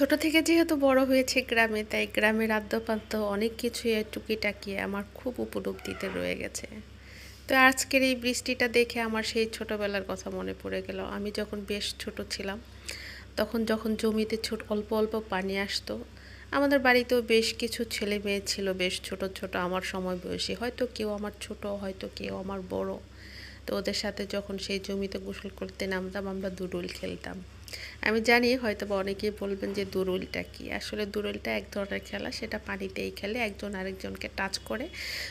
ছোট থেকে যেহেতু বড় হয়েছে গ্রামে, তাই গ্রামের আদ্যপান্ত অনেক কিছুই টুকিটাকি আমার খুব উপলব্ধিতে রয়ে গেছে। তো আজকের এই বৃষ্টিটা দেখে আমার সেই ছোটবেলার কথা মনে পড়ে গেল। আমি যখন বেশ ছোট ছিলাম, তখন যখন জমিতে ছোট, অল্প অল্প পানি আসতো, আমাদের বাড়িতেও বেশ কিছু ছেলে মেয়ে ছিল, বেশ ছোট ছোট। আমার সময় বয়সী। হয়তো কেউ আমার ছোট, হয়তো কেউ আমার বড়। তো ওদের সাথে যখন সেই জমিতে গোসল করতে নামতাম, আমরা দুডুল খেলতাম। আমি জানি হয়তো বা অনেকেই বলবেন যে দুরুলটা কি। আসলে দুরুলটা এক ধরনের খেলা, সেটা পানিতেই খেলে একজন আরেকজনকে টাচ করে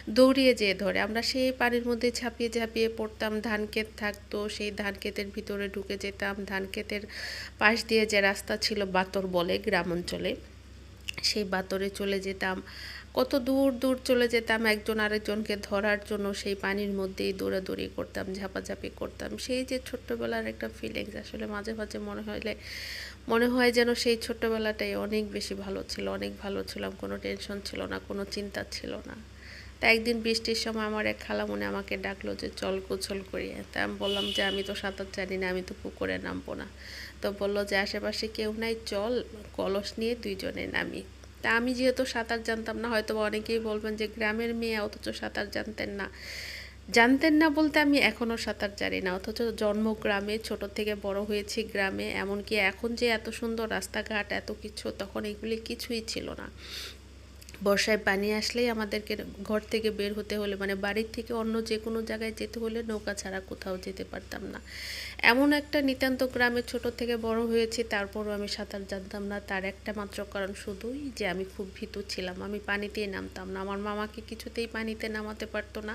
দৌড়িয়ে যেয়ে ধরে। আমরা সেই পানির মধ্যে ঝাঁপিয়ে ঝাঁপিয়ে পড়তাম, ধান ক্ষেত থাকতো, সেই ধান ক্ষেতের ভিতরে ঢুকে যেতাম। ধান ক্ষেতের পাশ দিয়ে যে রাস্তা ছিল বাতর বলে গ্রাম অঞ্চলে সেই বাতরে চলে যেতাম। কত দূর দূর চলে যেতাম, একজন আরেকজনকে ধরার জন্য সেই পানির মধ্যেই দৌড়াদৌড়ি করতাম, ঝাপাঝাপি করতাম। সেই যে ছোট্টবেলার একটা ফিলিংস আসলে মাঝে মাঝে মনে হলে মনে হয় যেন সেই ছোট্টবেলাটাই অনেক বেশি ভালো ছিল, অনেক ভালো ছিলাম, কোনো টেনশন ছিল না, কোনো চিন্তা ছিল না। তা একদিন বৃষ্টির সময় আমার এক খালামনে আমাকে ডাকলো যে, চল গোছল করিয়ে তা আমি বললাম যে, আমি তো সাঁতার জানি না, আমি তো পুকুরে নামবো না। তো বলল যে, আশেপাশে কেউ নাই, চল, কলস নিয়ে দুইজনে নামি। তা আমি যেহেতু সাঁতার জানতাম না হয়তো অনেকেই বলবেন যে গ্রামের মেয়ে, অথচ সাঁতার জানতেন না। জানতেন না বলতে আমি এখনও সাঁতার জানি না, অথচ জন্ম গ্রামে, ছোট থেকে বড় হয়েছি গ্রামে, এমনকি এখন যে এত সুন্দর রাস্তাঘাট, এত কিছু, তখন এগুলি কিছুই ছিল না। বর্ষায় পানি আসলেই আমাদেরকে ঘর থেকে বের হতে হলে মানে বাড়ির থেকে অন্য যে কোনো জায়গায় যেতে হলে নৌকা ছাড়া কোথাও যেতে পারতাম না। এমন একটা নিতান্ত গ্রামে ছোট থেকে বড় হয়েছি, তারপরও আমি সাঁতার জানতাম না। তার একটা মাত্র কারণ শুধুই যে আমি খুব ভীতু ছিলাম। আমি পানিতেই নামতাম না। আমার মামাকে কিছুতেই পানিতে নামাতে পারতো না।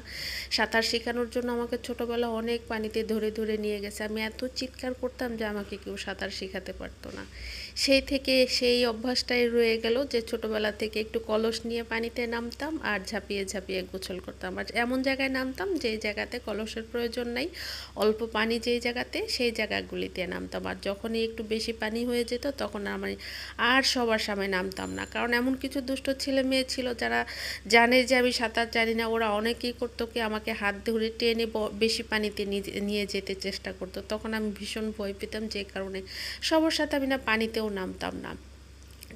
সাঁতার শেখানোর জন্য আমাকে ছোটোবেলা অনেক পানিতে ধরে ধরে নিয়ে গেছে। আমি এত চিৎকার করতাম যে আমাকে কেউ সাঁতার শেখাতে পারতো না। সেই থেকে সেই অভ্যাসটাই রয়ে গেল যে ছোটোবেলা থেকে একটু কলস নিয়ে পানিতে নামতাম আর ঝাঁপিয়ে ঝাঁপিয়ে গোসল করতাম। আর এমন জায়গায় নামতাম যেই জায়গাতে কলসের প্রয়োজন নাই, অল্প পানি যেই জায়গাতে সেই জায়গাগুলিতে নামতাম। আর যখনই একটু বেশি পানি হয়ে যেত তখন আমি আর সবার সামনে নামতাম না। কারণ এমন কিছু দুষ্ট ছেলে মেয়ে ছিল যারা জানে যে আমি সাঁতার জানি না, ওরা অনেকেই করতো কি আমাকে হাত ধরে টেনে বেশি পানিতে নিয়ে যেতে চেষ্টা করতো। তখন আমি ভীষণ ভয় পেতাম যে কারণে সবার সাথে আমি না পানিতেও নামতাম না।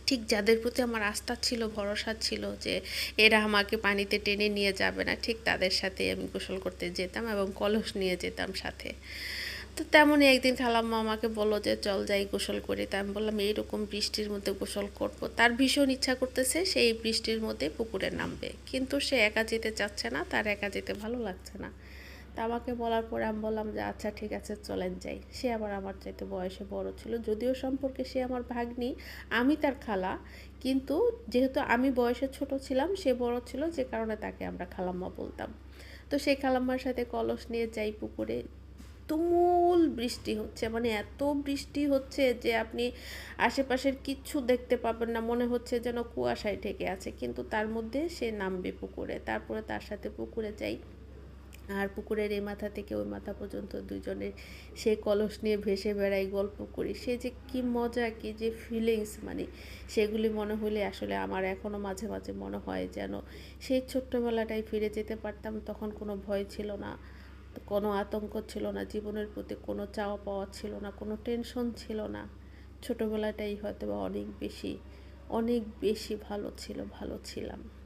ঠিক যাদের প্রতি আমার আস্থা ছিল, ভরসা ছিল যে এরা আমাকে পানিতে টেনে নিয়ে যাবে না, ঠিক তাদের সাথে আমি গোসল করতে যেতাম এবং কলস নিয়ে যেতাম সাথে। তো তেমনই একদিন খালাম্মা আমাকে বলল যে, চল যাই গোসল করি। তা আমি বললাম, এইরকম বৃষ্টির মধ্যে গোসল করব। তার ভীষণ ইচ্ছা করতেছে সেই বৃষ্টির মধ্যে পুকুরে নামবে। কিন্তু সে একা যেতে চাচ্ছে না, তার একা যেতে ভালো লাগছে না। তা আমাকে বলার পরে আমি বললাম যে আচ্ছা ঠিক আছে, চলেন যাই। সে আবার আমার চাইতে বয়সে বড় ছিল, যদিও সম্পর্কে সে আমার ভাগ্নি, আমি তার খালা। কিন্তু যেহেতু আমি বয়সে ছোট ছিলাম, সে বড় ছিল, যে কারণে তাকে আমরা খালাম্মা বলতাম। তো সেই খালাম্মার সাথে কলস নিয়ে যাই পুকুরে। তুমুল বৃষ্টি হচ্ছে মানে এত বৃষ্টি হচ্ছে যে আপনি আশেপাশের কিচ্ছু দেখতে পাবেন না, মনে হচ্ছে যেন কুয়াশায় ঠেকে আছে। কিন্তু তার মধ্যে সে নামবে পুকুরে। তারপরে তার সাথে পুকুরে যাই। আর পুকুরের এ মাথা থেকে ওই মাথা পর্যন্ত দুজনে সেই কলস নিয়ে ভেসে বেড়াই, গল্প করি। সে যে কি মজা, কি যে ফিলিংস মানে সেগুলি মনে হলে আসলে আমার এখনও মাঝে মাঝে মনে হয় যেন সেই ছোট্টবেলাটাই ফিরে যেতে পারতাম, তখন কোনো ভয় ছিল না, কোনো আতঙ্ক ছিল না, জীবনের প্রতি কোনো চাওয়া পাওয়া ছিল না, কোনো টেনশন ছিল না। ছোটোবেলাটাই হয়তো বা অনেক বেশি অনেক বেশি ভালো ছিল, ভালো ছিলাম।